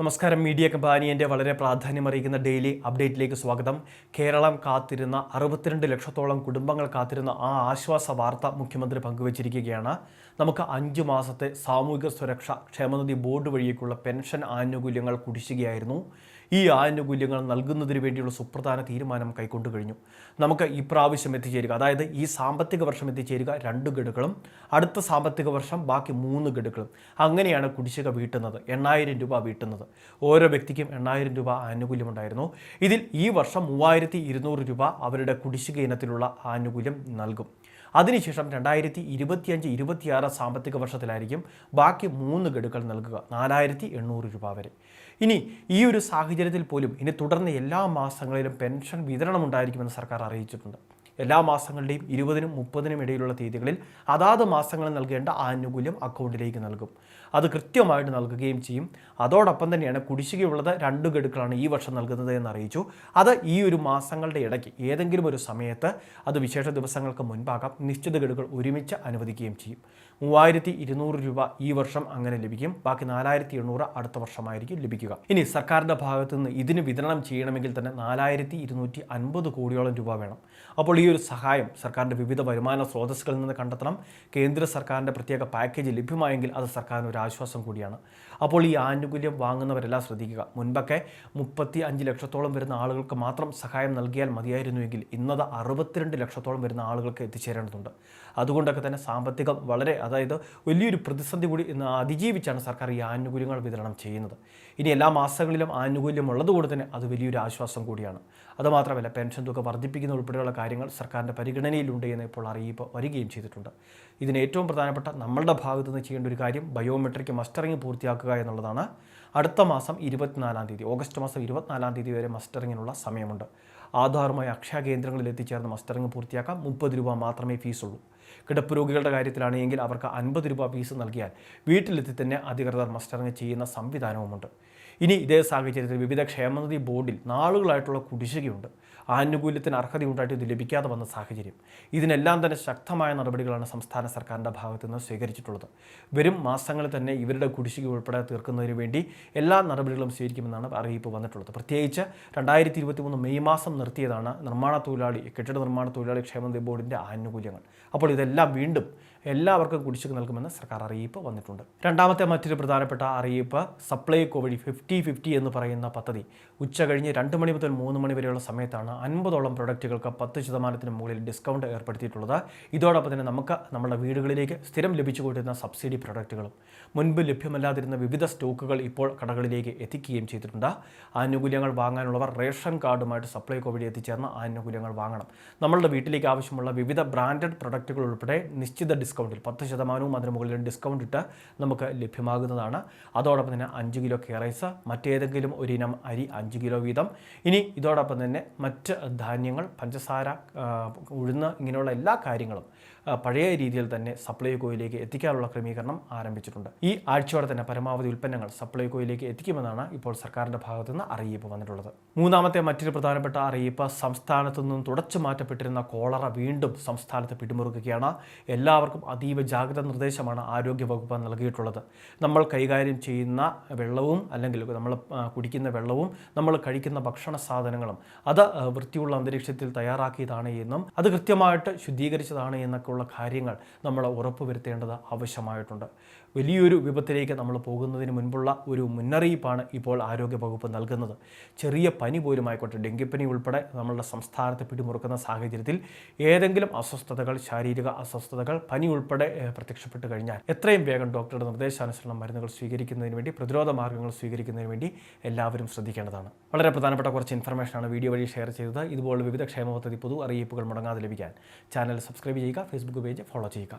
നമസ്കാരം. മീഡിയ കമ്പാനിയന്റെ വളരെ പ്രാധാന്യമറിയിക്കുന്ന ഡെയിലി അപ്ഡേറ്റിലേക്ക് സ്വാഗതം. കേരളം കാത്തിരുന്ന അറുപത്തിരണ്ട് ലക്ഷത്തോളം കുടുംബങ്ങൾ കാത്തിരുന്ന ആ ആശ്വാസ വാർത്ത മുഖ്യമന്ത്രി പങ്കുവച്ചിരിക്കുകയാണ്. നമുക്ക് അഞ്ച് മാസത്തെ സാമൂഹിക സുരക്ഷ ക്ഷേമനിധി ബോർഡ് വഴിയേക്കുള്ള പെൻഷൻ ആനുകൂല്യങ്ങൾ കുടിശ്ശികയായിരുന്നു. ഈ ആനുകൂല്യങ്ങൾ നൽകുന്നതിന് വേണ്ടിയുള്ള സുപ്രധാന തീരുമാനം കൈക്കൊണ്ടു കഴിഞ്ഞു. നമുക്ക് ഈ പ്രാവശ്യം എത്തിച്ചേരുക അതായത് ഈ സാമ്പത്തിക വർഷം എത്തിച്ചേരുക രണ്ട് ഗഡുക്കളും അടുത്ത സാമ്പത്തിക വർഷം ബാക്കി മൂന്ന് ഗഡുക്കളും അങ്ങനെയാണ് കുടിശ്ശിക വീട്ടുന്നത് എണ്ണായിരം രൂപ വീട്ടുന്നത്. ഓരോ വ്യക്തിക്കും എണ്ണായിരം രൂപ ആനുകൂല്യമുണ്ടായിരുന്നു. ഇതിൽ ഈ വർഷം മൂവായിരത്തി രൂപ അവരുടെ കുടിശ്ശിക ഇനത്തിലുള്ള ആനുകൂല്യം നൽകും. അതിനുശേഷം രണ്ടായിരത്തി ഇരുപത്തിയഞ്ച് ഇരുപത്തിയാറ് സാമ്പത്തിക വർഷത്തിലായിരിക്കും ബാക്കി മൂന്ന് ഗഡുക്കൾ നൽകുക നാലായിരത്തി എണ്ണൂറ് രൂപ വരെ. ഇനി ഈ ഒരു സാഹചര്യത്തിൽ പോലും ഇനി തുടർന്ന് എല്ലാ മാസങ്ങളിലും പെൻഷൻ വിതരണം ഉണ്ടായിരിക്കുമെന്ന് സർക്കാർ അറിയിച്ചിട്ടുണ്ട്. എല്ലാ മാസങ്ങളുടെയും ഇരുപതിനും മുപ്പതിനും ഇടയിലുള്ള തീയതികളിൽ അതാത് മാസങ്ങളിൽ നൽകേണ്ട ആനുകൂല്യം അക്കൗണ്ടിലേക്ക് നൽകും. അത് കൃത്യമായിട്ട് നൽകുകയും ചെയ്യും. അതോടൊപ്പം തന്നെയാണ് കുടിശ്ശികയുള്ളത് രണ്ട് ഗഡുക്കളാണ് ഈ വർഷം നൽകുന്നത് എന്ന് അറിയിച്ചു. അത് ഈ ഒരു മാസങ്ങളുടെ ഇടയ്ക്ക് ഏതെങ്കിലും ഒരു സമയത്ത് അത് വിശേഷ ദിവസങ്ങൾക്ക് മുൻപാകാം നിശ്ചിത ഗഡുക്കൾ ഒരുമിച്ച് അനുവദിക്കുകയും ചെയ്യും. മൂവായിരത്തി ഇരുന്നൂറ് രൂപ ഈ വർഷം അങ്ങനെ ലഭിക്കും. ബാക്കി നാലായിരത്തി എണ്ണൂറ് അടുത്ത വർഷമായിരിക്കും ലഭിക്കുക. ഇനി സർക്കാരിന്റെ ഭാഗത്തു നിന്ന് ഇതിന് വിതരണം ചെയ്യണമെങ്കിൽ തന്നെ നാലായിരത്തി ഇരുന്നൂറ്റി അൻപത് കോടിയോളം രൂപ വേണം. അപ്പോൾ ഈ ഒരു സഹായം സർക്കാരിന്റെ വിവിധ വരുമാന സ്രോതസ്സുകളിൽ നിന്ന് കണ്ടെത്തണം. കേന്ദ്ര സർക്കാരിന്റെ പ്രത്യേക പാക്കേജ് ലഭ്യമായെങ്കിൽ അത് സർക്കാരിന് ഒരു ആശ്വാസം കൂടിയാണ്. അപ്പോൾ ഈ ആനുകൂല്യം വാങ്ങുന്നവരെല്ലാം ശ്രദ്ധിക്കുക. മുൻപൊക്കെ മുപ്പത്തി അഞ്ച് ലക്ഷത്തോളം വരുന്ന ആളുകൾക്ക് മാത്രം സഹായം നൽകിയാൽ മതിയായിരുന്നുവെങ്കിൽ ഇന്നത് അറുപത്തിരണ്ട് ലക്ഷത്തോളം വരുന്ന ആളുകൾക്ക് എത്തിച്ചേരേണ്ടതുണ്ട്. അതുകൊണ്ടൊക്കെ തന്നെ സാമ്പത്തികം വളരെ അതായത് വലിയൊരു പ്രതിസന്ധി കൂടി അതിജീവിച്ചാണ് സർക്കാർ ഈ ആനുകൂല്യങ്ങൾ വിതരണം ചെയ്യുന്നത്. ഇനി എല്ലാ മാസങ്ങളിലും ആനുകൂല്യം ഉള്ളതുകൊണ്ട് തന്നെ അത് വലിയൊരു ആശ്വാസം കൂടിയാണ്. അതുമാത്രമല്ല പെൻഷൻ തുക വർദ്ധിപ്പിക്കുന്ന ഉൾപ്പെടെയുള്ള കാര്യങ്ങൾ സർക്കാരിന്റെ പരിഗണനയിലുണ്ട് എന്ന് ഇപ്പോൾ അറിയിപ്പ് വരികയും ചെയ്തിട്ടുണ്ട്. ഇതിന് ഏറ്റവും പ്രധാനപ്പെട്ട നമ്മളുടെ ഭാഗത്തു നിന്ന് ചെയ്യേണ്ട ഒരു കാര്യം ബയോമെട്രിക് മസ്റ്ററിംഗ് പൂർത്തിയാക്കുക എന്നുള്ളതാണ്. അടുത്ത മാസം ഇരുപത്തിനാലാം തീയതി ഓഗസ്റ്റ് മാസം ഇരുപത്തിനാലാം തീയതി വരെ മസ്റ്ററിങ്ങിനുള്ള സമയമുണ്ട്. ആധാറുമായി അക്ഷയ കേന്ദ്രങ്ങളിൽ എത്തിച്ചേർന്ന് മസ്റ്ററിംഗ് പൂർത്തിയാക്കാം. മുപ്പത് രൂപ മാത്രമേ ഫീസുള്ളൂ. കിടപ്പ് രോഗികളുടെ കാര്യത്തിലാണെങ്കിൽ അവർക്ക് അൻപത് രൂപ ഫീസ് നൽകിയാൽ വീട്ടിലെത്തി തന്നെ അധികൃതർ മസ്റ്ററിംഗ് ചെയ്യുന്ന സംവിധാനവുമുണ്ട്. ഇനി ഇതേ സാഹചര്യത്തിൽ വിവിധ ക്ഷേമനിധി ബോർഡിൽ നാളുകളായിട്ടുള്ള കുടിശ്ശികയുണ്ട്. ആനുകൂല്യത്തിന് അർഹതയുണ്ടായിട്ട് ഇത് ലഭിക്കാതെ വന്ന സാഹചര്യം. ഇതിനെല്ലാം തന്നെ ശക്തമായ നടപടികളാണ് സംസ്ഥാന സർക്കാരിന്റെ ഭാഗത്തു നിന്ന് സ്വീകരിച്ചിട്ടുള്ളത്. വരും മാസങ്ങളിൽ തന്നെ ഇവരുടെ കുടിശ്ശിക ഉൾപ്പെടെ തീർക്കുന്നതിന് വേണ്ടി എല്ലാ നടപടികളും സ്വീകരിക്കുമെന്നാണ് അറിയിപ്പ് വന്നിട്ടുള്ളത്. പ്രത്യേകിച്ച് രണ്ടായിരത്തി ഇരുപത്തി മൂന്ന് മെയ് മാസം നിർത്തിയതാണ് നിർമ്മാണ തൊഴിലാളി കെട്ടിട നിർമ്മാണ തൊഴിലാളി ക്ഷേമനിധി ബോർഡിന്റെ ആനുകൂല്യങ്ങൾ. അപ്പോൾ ഇതെല്ലാം വീണ്ടും എല്ലാവർക്കും കുടിശ്ശിക നൽകുമെന്ന് സർക്കാർ അറിയിപ്പ് വന്നിട്ടുണ്ട്. രണ്ടാമത്തെ മറ്റൊരു പ്രധാനപ്പെട്ട അറിയിപ്പ് സപ്ലൈകോ വഴി ഫിഫ്റ്റി ഫിഫ്റ്റി എന്ന് പറയുന്ന പദ്ധതി. ഉച്ച കഴിഞ്ഞ് രണ്ട് മണി മുതൽ മൂന്ന് മണി വരെയുള്ള സമയത്താണ് അൻപതോളം പ്രൊഡക്റ്റുകൾക്ക് പത്ത് ശതമാനത്തിന് മുകളിൽ ഡിസ്കൗണ്ട് ഏർപ്പെടുത്തിയിട്ടുള്ളത്. ഇതോടൊപ്പം തന്നെ നമുക്ക് നമ്മുടെ വീടുകളിലേക്ക് സ്ഥിരം ലഭിച്ചുകൊണ്ടിരുന്ന സബ്സിഡി പ്രൊഡക്റ്റുകളും മുൻപ് ലഭ്യമല്ലാതിരുന്ന വിവിധ സ്റ്റോക്കുകൾ ഇപ്പോൾ കടകളിലേക്ക് എത്തിക്കുകയും ചെയ്തിട്ടുണ്ട്. ആനുകൂല്യങ്ങൾ വാങ്ങാനുള്ളവർ റേഷൻ കാർഡുമായിട്ട് സപ്ലൈകോ വഴി എത്തിച്ചേർന്ന ആനുകൂല്യങ്ങൾ വാങ്ങണം. നമ്മളുടെ വീട്ടിലേക്ക് ആവശ്യമുള്ള വിവിധ ബ്രാൻഡഡ് പ്രൊഡക്റ്റുകൾ ഉൾപ്പെടെ നിശ്ചിത ഡിസ്കൗണ്ടിൽ പത്ത് ശതമാനവും അതിന് മുകളിൽ ഡിസ്കൗണ്ട് ഇട്ട് നമുക്ക് ലഭ്യമാകുന്നതാണ്. അതോടൊപ്പം തന്നെ അഞ്ച് കിലോ കേറൈസ് മറ്റേതെങ്കിലും ഒരിനം അരി അഞ്ച് കിലോ വീതം. ഇനി ഇതോടൊപ്പം തന്നെ മറ്റ് ധാന്യങ്ങൾ പഞ്ചസാര ഉഴുന്ന് ഇങ്ങനെയുള്ള എല്ലാ കാര്യങ്ങളും പഴയ രീതിയിൽ തന്നെ സപ്ലൈകോയിലേക്ക് എത്തിക്കാനുള്ള ക്രമീകരണം ആരംഭിച്ചിട്ടുണ്ട്. ഈ ആഴ്ചയോടെ തന്നെ പരമാവധി ഉൽപ്പന്നങ്ങൾ സപ്ലൈകോയിലേക്ക് എത്തിക്കുമെന്നാണ് ഇപ്പോൾ സർക്കാരിന്റെ ഭാഗത്തു നിന്ന് അറിയിപ്പ് വന്നിട്ടുള്ളത്. മൂന്നാമത്തെ മറ്റൊരു പ്രധാനപ്പെട്ട അറിയിപ്പ് സംസ്ഥാനത്തു നിന്നും തുടച്ചു മാറ്റപ്പെട്ടിരുന്ന കോളറ വീണ്ടും സംസ്ഥാനത്ത് പിടിമുറുക്കുകയാണ്. എല്ലാവർക്കും അതീവ ജാഗ്രത നിർദ്ദേശമാണ് ആരോഗ്യവകുപ്പ് നൽകിയിട്ടുള്ളത്. നമ്മൾ കൈകാര്യം ചെയ്യുന്ന വെള്ളവും അല്ലെങ്കിൽ നമ്മൾ കുടിക്കുന്ന വെള്ളവും നമ്മൾ കഴിക്കുന്ന ഭക്ഷണ സാധനങ്ങളും അത് വൃത്തിയുള്ള അന്തരീക്ഷത്തിൽ തയ്യാറാക്കിയതാണ് എന്നും അത് കൃത്യമായിട്ട് ശുദ്ധീകരിച്ചതാണ് എന്നൊക്കെയുള്ള കാര്യങ്ങൾ നമ്മൾ ഉറപ്പുവരുത്തേണ്ടത് ആവശ്യമായിട്ടുണ്ട്. വലിയൊരു വിപത്തിലേക്ക് നമ്മൾ പോകുന്നതിന് മുൻപുള്ള ഒരു മുന്നറിയിപ്പാണ് ഇപ്പോൾ ആരോഗ്യവകുപ്പ് നൽകുന്നത്. ചെറിയ പനി പോലും ആയിക്കോട്ടെ ഡെങ്കിപ്പനി ഉൾപ്പെടെ നമ്മളുടെ സംസ്ഥാനത്തെ പിടിമുറുക്കുന്ന സാഹചര്യത്തിൽ ഏതെങ്കിലും അസ്വസ്ഥതകൾ ശാരീരിക അസ്വസ്ഥതകൾ പനി ഉൾപ്പെടെ പ്രത്യക്ഷപ്പെട്ടു കഴിഞ്ഞാൽ എത്രയും വേഗം ഡോക്ടറുടെ നിർദ്ദേശാനുസരണം മരുന്നുകൾ സ്വീകരിക്കുന്നതിന് വേണ്ടി പ്രതിരോധ മാർഗങ്ങൾ സ്വീകരിക്കുന്നതിന് വേണ്ടി എല്ലാവരും ശ്രദ്ധിക്കേണ്ടതാണ്. വളരെ പ്രധാനപ്പെട്ട കുറച്ച് ഇൻഫർമേഷനാണ് വീഡിയോ വഴി ഷെയർ ചെയ്തത്. ഇതുപോലുള്ള വിവിധ ക്ഷേമ പദ്ധതി പൊതു അറിയിപ്പുകൾ മുടങ്ങാതെ ലഭിക്കാൻ ചാനൽ സബ്സ്ക്രൈബ് ചെയ്യുക ഫേസ്ബുക്ക് പേജ് ഫോളോ ചെയ്യുക.